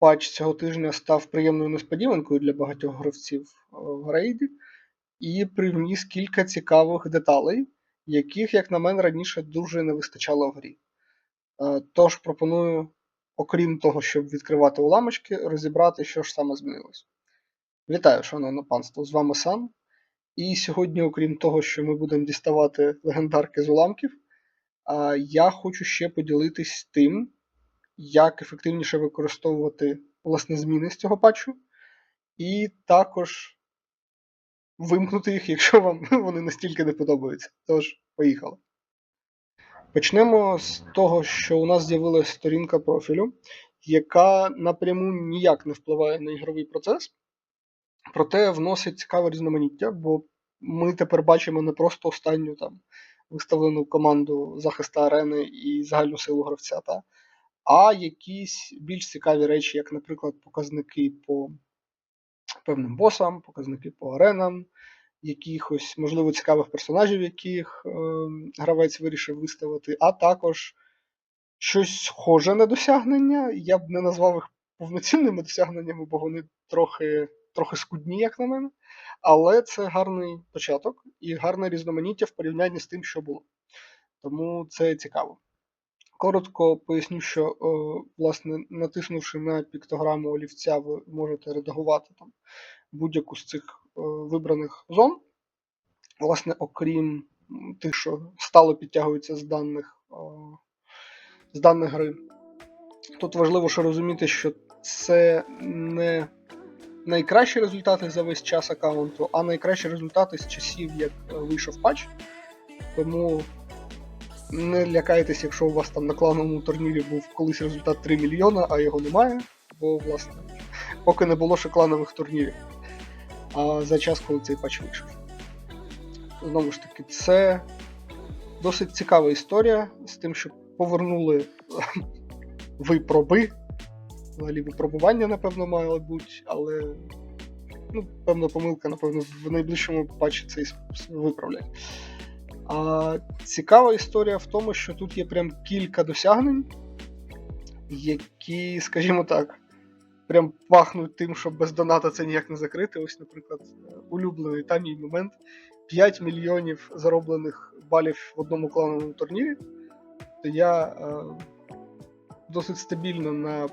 патч цього тижня став приємною несподіванкою для багатьох гравців е, в рейді і привніс кілька цікавих деталей, яких, як на мене, раніше дуже не вистачало в грі. Е, Тож пропоную, окрім того, щоб відкривати уламочки, розібрати, що ж саме змінилось. Вітаю, шановне панство! З вами Сан. І сьогодні, окрім того, що ми будемо діставати легендарки з уламків, я хочу ще поділитись тим, як ефективніше використовувати власне зміни з цього патчу, і також вимкнути їх, якщо вам вони настільки не подобаються. Тож, поїхали. Почнемо з того, що у нас з'явилася сторінка профілю, яка напряму ніяк не впливає на ігровий процес, проте вносить цікаве різноманіття, бо ми тепер бачимо не просто останню там виставлену команду захисту арени і загальну силу гравця, та, а якісь більш цікаві речі, як, наприклад, показники по певним босам, показники по аренам, якихось, можливо, цікавих персонажів, яких е, гравець вирішив виставити, а також щось схоже на досягнення. Я б не назвав їх повноцінними досягненнями, бо вони трохи, трохи скудні, як на мене. Але це гарний початок і гарне різноманіття в порівнянні з тим, що було. Тому це цікаво. Коротко поясню, що, е, власне, натиснувши на піктограму олівця, ви можете редагувати там будь-яку з цих е, вибраних зон. Власне, окрім тих, що стало підтягуються з даних, е, з даних гри. Тут важливо ще розуміти, що це не найкращі результати за весь час аккаунту, а найкращі результати з часів, як вийшов патч. Тому не лякайтесь, якщо у вас там на клановому турнірі був колись результат 3 мільйона, а його немає. Бо, власне, поки не було ще кланових турнірів. А за час, коли цей патч вийшов. Знову ж таки, це досить цікава історія з тим, що повернули випроби. Взагалі випробування, напевно, мали бути, але ну, певна помилка, напевно, в найближчому патчі це виправлять. А цікава історія в тому, що тут є прям кілька досягнень, які, скажімо так, прям пахнуть тим, що без доната це ніяк не закрити. Ось, наприклад, улюблений там мій момент: 5 мільйонів зароблених балів в одному клановому турнірі. То я е, досить стабільно на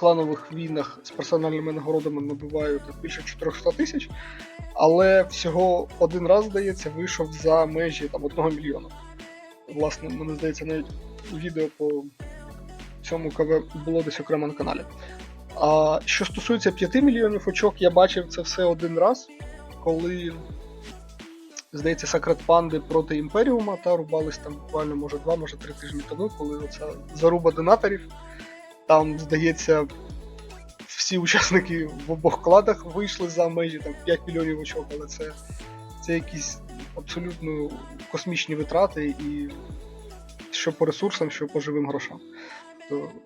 кланових війнах з персональними нагородами набиваю більше 400 тисяч, але всього один раз, здається, вийшов за межі там, 1 мільйона. Власне, мені здається, навіть відео по цьому КВ було десь окремо на каналі. А що стосується 5 мільйонів очок, я бачив це все один раз, коли, здається, Сакрет Панди проти Імперіума та рубались там буквально, може, два, може три тижні тому, коли оця заруба донаторів. Там, здається, всі учасники в обох кладах вийшли за межі там 5 мільйонів очок, але це, це якісь абсолютно космічні витрати, і що по ресурсам, що по живим грошам.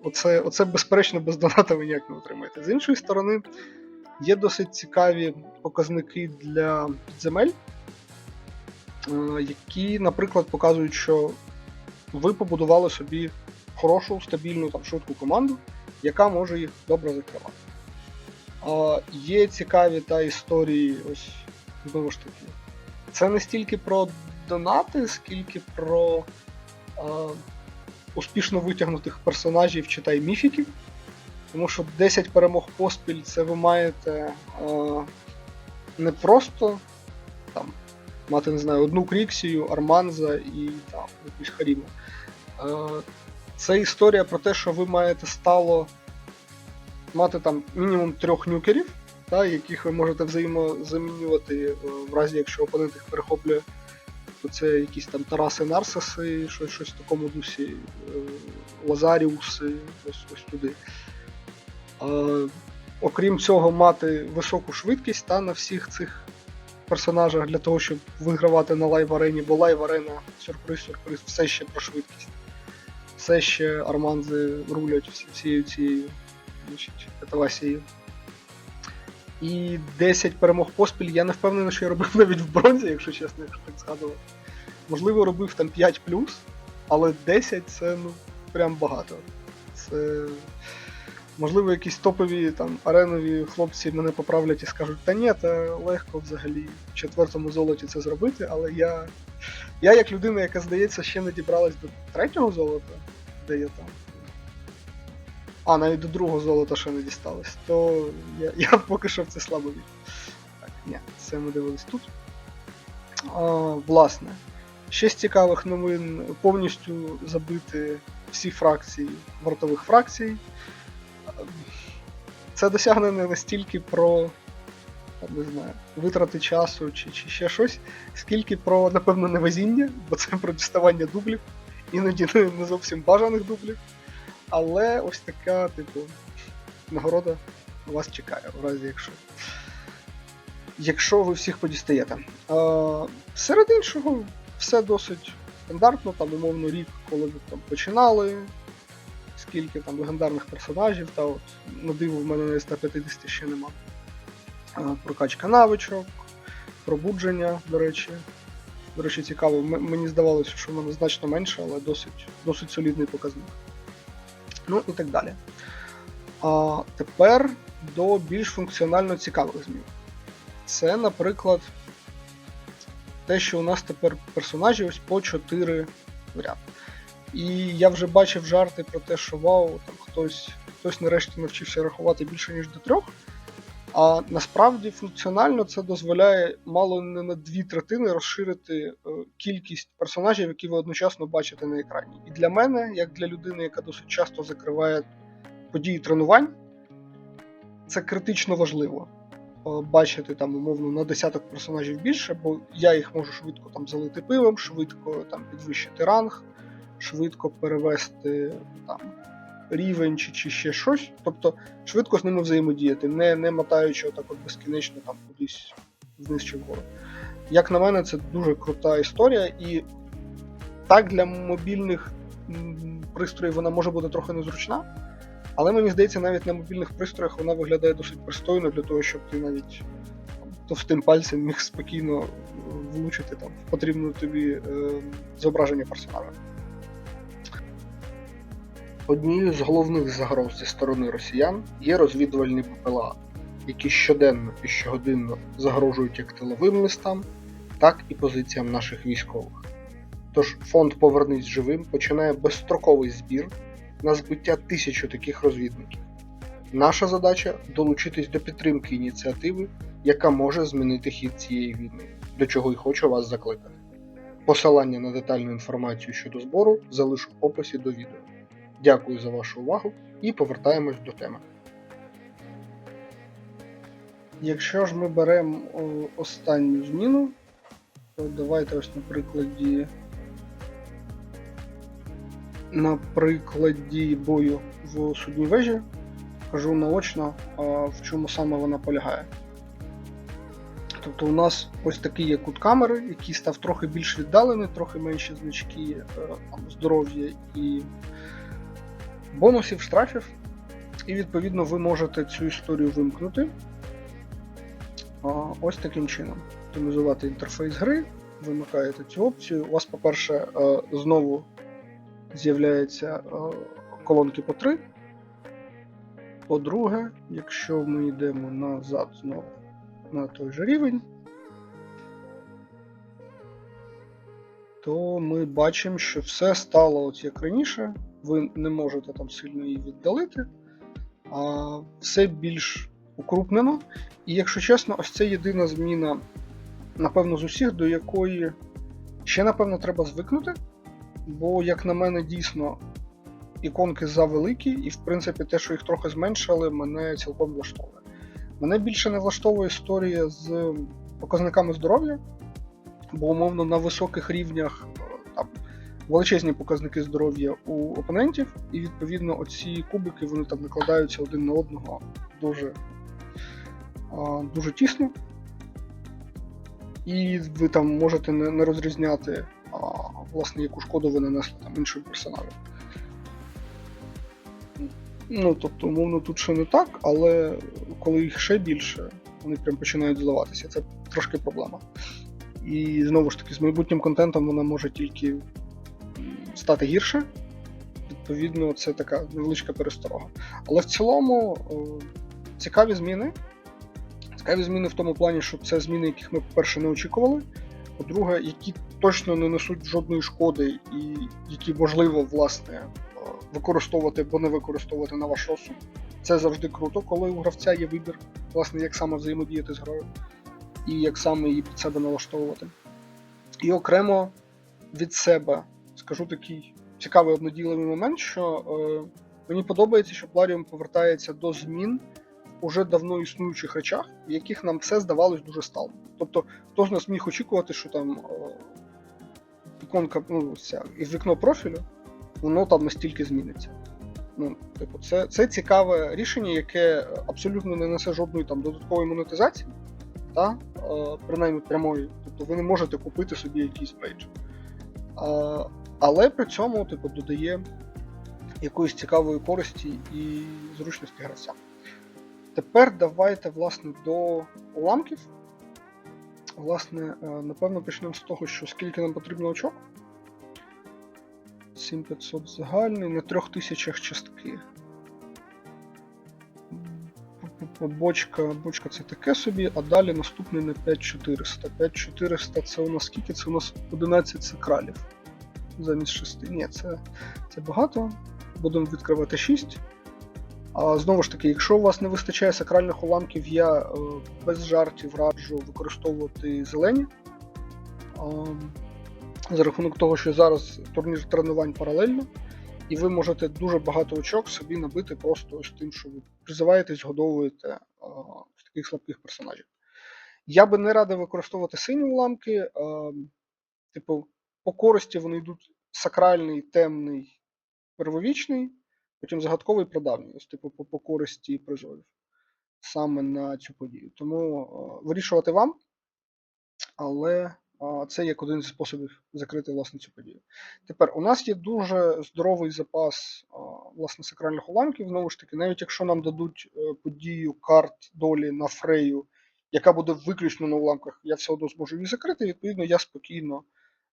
Оце, оце безперечно без доната ви ніяк не отримаєте. З іншої сторони, є досить цікаві показники для земель, е, які, наприклад, показують, що ви побудували собі хорошу, стабільну там швидку команду, яка може їх добре закривати. А, є цікаві та історії, ось знову ж таки. Це не стільки про донати, скільки про а, успішно витягнутих персонажів чи та й міфіків. Тому що 10 перемог поспіль це ви маєте а, не просто там, мати, не знаю, одну Кріксію, Арманза і там, якусь Харіму. Це історія про те, що ви маєте стало мати там мінімум трьох нюкерів, та, яких ви можете взаємозамінювати е, в разі, якщо опонент їх перехоплює. То це якісь там Тараси Нарсиси, щось, щось в такому дусі, е, Лазаріуси, ось, ось туди. Окрім цього, мати високу швидкість та на всіх цих персонажах для того, щоб вигравати на лайв арені, бо лайв арена, сюрприз, сюрприз, все ще про швидкість. Все ще арманзи рулять всі- всією цією значить, катавасією. І 10 перемог поспіль, я не впевнений, що я робив навіть в бронзі, якщо чесно, якщо так згадувати. Можливо, робив там 5 але 10 це ну прям багато. Це Можливо, якісь топові там аренові хлопці мене поправлять і скажуть, та ні, та легко взагалі в четвертому золоті це зробити, але я. Я як людина, яка, здається, ще не дібралась до третього золота, де я там. А, навіть до другого золота ще не дісталось, то я, я поки що в це слабо вірю. Так, ні, це ми дивились тут. А, власне, ще з цікавих новин повністю забити всі фракції вартових фракцій. Це досягнення не стільки про не знаю, витрати часу чи, чи ще щось, скільки про, напевно, невезіння, бо це про діставання дублів, іноді не, зовсім бажаних дублів. Але ось така, типу, нагорода вас чекає, в разі якщо. Якщо ви всіх подістаєте. А, серед іншого, все досить стандартно, там, умовно, рік, коли ви там починали, скільки там легендарних персонажів, та от на диво в мене на 150 ще нема. А, Прокачка навичок, пробудження, до речі. До речі, цікаво. Мені здавалося, що в мене значно менше, але досить, досить солідний показник. Ну і так далі. А тепер до більш функціонально цікавих змін. Це, наприклад, те, що у нас тепер персонажі ось по 4 в ряд. І я вже бачив жарти про те, що вау, там хтось, хтось нарешті навчився рахувати більше, ніж до трьох. А насправді функціонально це дозволяє мало не на дві третини розширити е, кількість персонажів, які ви одночасно бачите на екрані. І для мене, як для людини, яка досить часто закриває події тренувань, це критично важливо. е, Бачити там умовно на десяток персонажів більше, бо я їх можу швидко там залити пивом, швидко там підвищити ранг, швидко перевести там рівень чи, чи ще щось. Тобто швидко з ними взаємодіяти, не, не мотаючи отак от безкінечно там кудись вниз чи вгору. Як на мене, це дуже крута історія, і так для мобільних пристроїв вона може бути трохи незручна. Але мені здається, навіть на мобільних пристроях вона виглядає досить пристойно для того, щоб ти навіть товстим пальцем міг спокійно влучити там в потрібне тобі е, зображення персонажа. Однією з головних загроз зі сторони росіян є розвідувальні ППЛА, які щоденно і щогодинно загрожують як тиловим містам, так і позиціям наших військових. Тож фонд Повернись живим починає безстроковий збір на збиття тисячу таких розвідників. Наша задача долучитись до підтримки ініціативи, яка може змінити хід цієї війни, до чого й хочу вас закликати. Посилання на детальну інформацію щодо збору залишу в описі до відео. Дякую за вашу увагу і повертаємось до теми. Якщо ж ми беремо останню зміну, то давайте ось на прикладі. На прикладі бою в судній вежі кажу наочно, в чому саме вона полягає. Тобто у нас ось такий є кут камери, який став трохи більш віддалений, трохи менші значки е, здоров'я і бонусів, штрафів. І відповідно ви можете цю історію вимкнути ось таким чином. Оптимізувати інтерфейс гри, вимикаєте цю опцію. У вас, по-перше, е, знову з'являються е, колонки по 3. По-друге, якщо ми йдемо назад знову на той же рівень, то ми бачимо, що все стало от як раніше. Ви не можете там сильно її віддалити, а все більш укрупнено. І якщо чесно, ось це єдина зміна, напевно, з усіх, до якої ще, напевно, треба звикнути. Бо, як на мене, дійсно іконки завеликі, і, в принципі, те, що їх трохи зменшили, мене цілком влаштовує. Мене більше не влаштовує історія з показниками здоров'я, бо, умовно, на високих рівнях величезні показники здоров'я у опонентів, і відповідно оці кубики вони там накладаються один на одного дуже, дуже тісно. І ви там можете не, розрізняти, а, власне, яку шкоду ви нанесли там іншим персонажам. Ну, тобто, умовно, тут ще не так, але коли їх ще більше, вони прям починають зливатися. Це трошки проблема. І знову ж таки, з майбутнім контентом вона може тільки стати гірше. Відповідно, це така невеличка пересторога. Але в цілому е, цікаві зміни. Цікаві зміни в тому плані, що це зміни, яких ми, по-перше, не очікували. По-друге, які точно не несуть жодної шкоди, і які можливо власне е, використовувати або не використовувати на ваш розсуд. Це завжди круто, коли у гравця є вибір, власне, як саме взаємодіяти з грою і як саме її під себе налаштовувати. І окремо від себе скажу такий цікавий одноділивий момент, що е, мені подобається, що Пларіум повертається до змін уже давно існуючих речах, в яких нам все здавалось дуже сталим. Тобто, хто з нас міг очікувати, що там е, іконка, ну, ця, і вікно профілю, воно там настільки зміниться. Ну, типу, це, це цікаве рішення, яке абсолютно не несе жодної там додаткової монетизації, та, е, принаймні прямої. Тобто ви не можете купити собі якийсь пейдж. Але при цьому типу, додає якоїсь цікавої користі і зручності гравця. Тепер давайте власне, до уламків. Власне, е, напевно, почнемо з того, що скільки нам потрібно очок. 7500 загальний, на 3000 частки. Бочка, бочка це таке собі, а далі наступний на 5400. 5400 це у нас скільки? Це у нас 11 сакралів. Замість 6. Ні, це, це багато. Будемо відкривати 6. А знову ж таки, якщо у вас не вистачає сакральних уламків, я е, без жартів раджу використовувати зелені. Е, за рахунок того, що зараз турнір тренувань паралельно, і ви можете дуже багато очок собі набити просто ось тим, що ви призиваєте, згодовуєте е, таких слабких персонажів. Я би не радив використовувати сині уламки. Типу, по користі вони йдуть сакральний, темний, первовічний, потім загадковий прадавній, ось типу по, по користі призовів саме на цю подію. Тому е, вирішувати вам, але це як один зі способів закрити власне цю подію. Тепер у нас є дуже здоровий запас власне сакральних уламків. Знову ж таки, навіть якщо нам дадуть е, подію карт долі на фрею, яка буде виключно на уламках, я все одно зможу її закрити. Відповідно, я спокійно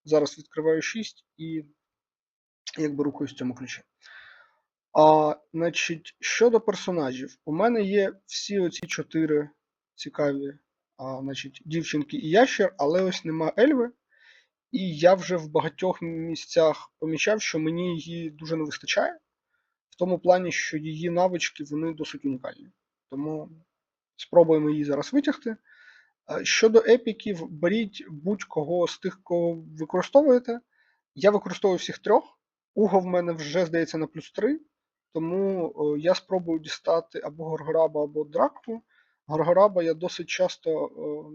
зараз відкриваю 6 і якби рухаюсь в цьому ключі. А, Значить, щодо персонажів, у мене є всі оці чотири цікаві а, значить, дівчинки і ящер, але ось нема Ельви. І я вже в багатьох місцях помічав, що мені її дуже не вистачає, в тому плані, що її навички вони досить унікальні. Тому спробуємо її зараз витягти. Щодо епіків, беріть будь-кого з тих, кого використовуєте. Я використовую всіх трьох. Уго в мене вже здається на плюс 3, тому я спробую дістати або Горгораба, або Дракку. Горгораба я досить часто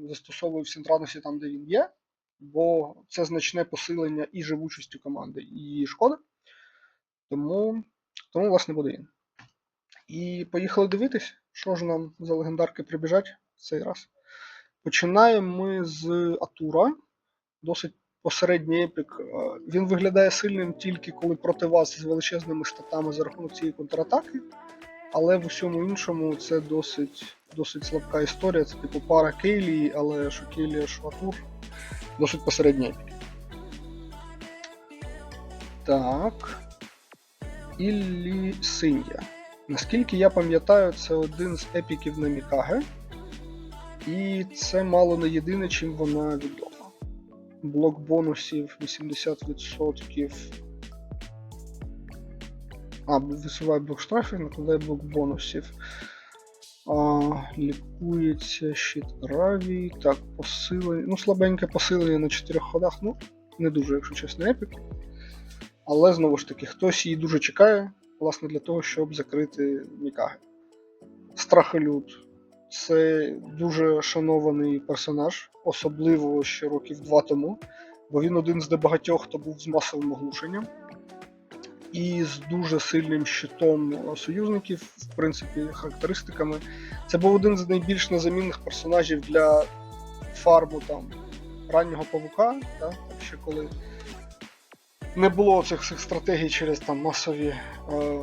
застосовую в Сінтранусі там, де він є, бо це значне посилення і живучості команди, і її шкоди. Тому, тому власне, буде він. І поїхали дивитись, що ж нам за легендарки прибіжать в цей раз. Починаємо ми з Атура. Досить посередній епік. Він виглядає сильним тільки коли проти вас з величезними статами за рахунок цієї контратаки. Але в усьому іншому це досить досить слабка історія. Це типу пара Кейлії, але що Кейлія, що Атур. Досить посередній епік. Так. Іллі Синья. Наскільки я пам'ятаю, це один з епіків на Мікаге. І це мало не єдине, чим вона відома. Блок бонусів 80%. А, висуває блок штрафів, накладає блок бонусів. А, Лікується щит Раві. Так, посилення. Ну, слабеньке посилення на 4 ходах. Ну, не дуже, якщо чесно, епік. Але знову ж таки, хтось її дуже чекає, власне, для того, щоб закрити Мікаги. Страхолюд. Це дуже шанований персонаж, особливо ще років два тому, бо він один з небагатьох, хто був з масовим оглушенням і з дуже сильним щитом союзників, в принципі, характеристиками. Це був один з найбільш незамінних персонажів для фарму там раннього павука, так, ще коли не було цих цих стратегій через там масові е,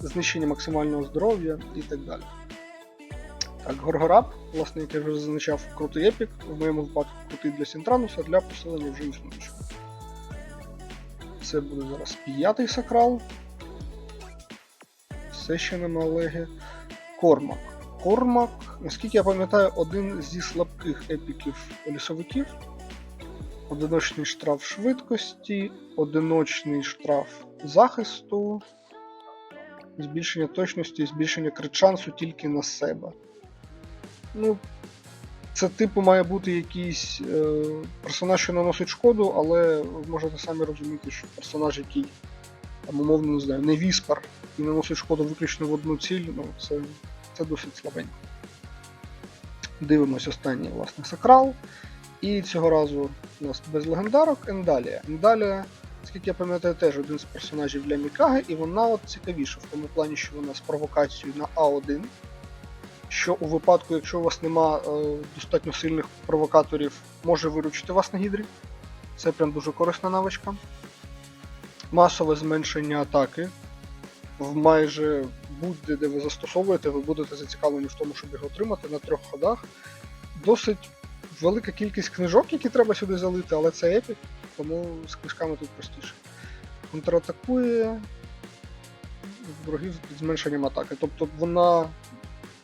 знищення максимального здоров'я і так далі. Так, Горгораб, власне, як я вже зазначав, крутий епік, в моєму випадку крутий для Сінтрануса для посилення вже існуючого. Це буде зараз п'ятий сакрал. все ще нема Олеги. Кормак. Кормак, наскільки я пам'ятаю, один зі слабких епіків лісовиків. Одиночний штраф швидкості, одиночний штраф захисту, збільшення точності, збільшення крит-шансу тільки на себе. Ну, це типу має бути якийсь е, персонаж, що наносить шкоду, але ви можете самі розуміти, що персонаж, який там, умовно не знаю, не віспер і наносить шкоду виключно в одну ціль, ну це, це досить слабенько. Дивимось останній, власне, сакрал. І цього разу у нас без легендарок Ендалія. Ендалія, скільки я пам'ятаю, теж один з персонажів для Мікаги, і вона от цікавіша в тому плані, що вона з провокацією на А1. Що у випадку, якщо у вас нема е, достатньо сильних провокаторів, може виручити вас на гідрі. Це прям дуже корисна навичка. Масове зменшення атаки. В майже будь-де, де ви застосовуєте, ви будете зацікавлені в тому, щоб його отримати на трьох ходах. Досить велика кількість книжок, які треба сюди залити, але це епік, тому з книжками тут простіше. Контратакує ворогів з зменшенням атаки. Тобто вона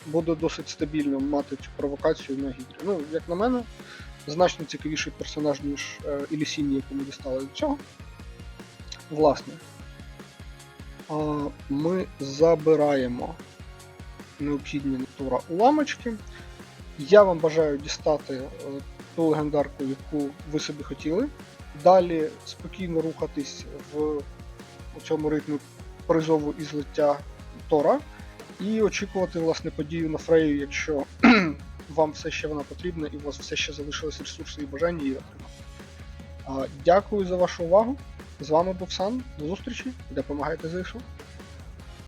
буде досить стабільно мати цю провокацію на гідрі. Ну, як на мене, значно цікавіший персонаж, ніж е, Ілісіні, яку ми дістали до цього. Власне, ми забираємо необхідні натура уламочки. Я вам бажаю дістати е, ту легендарку, яку ви собі хотіли. Далі спокійно рухатись в цьому ритмі призову і злиття Тора. І очікувати власне подію на Фрею, якщо вам все ще вона потрібна і у вас все ще залишились ресурси і бажання її отримати. Дякую за вашу увагу. З вами був Сан. До зустрічі. Допомагайте ЗСУ.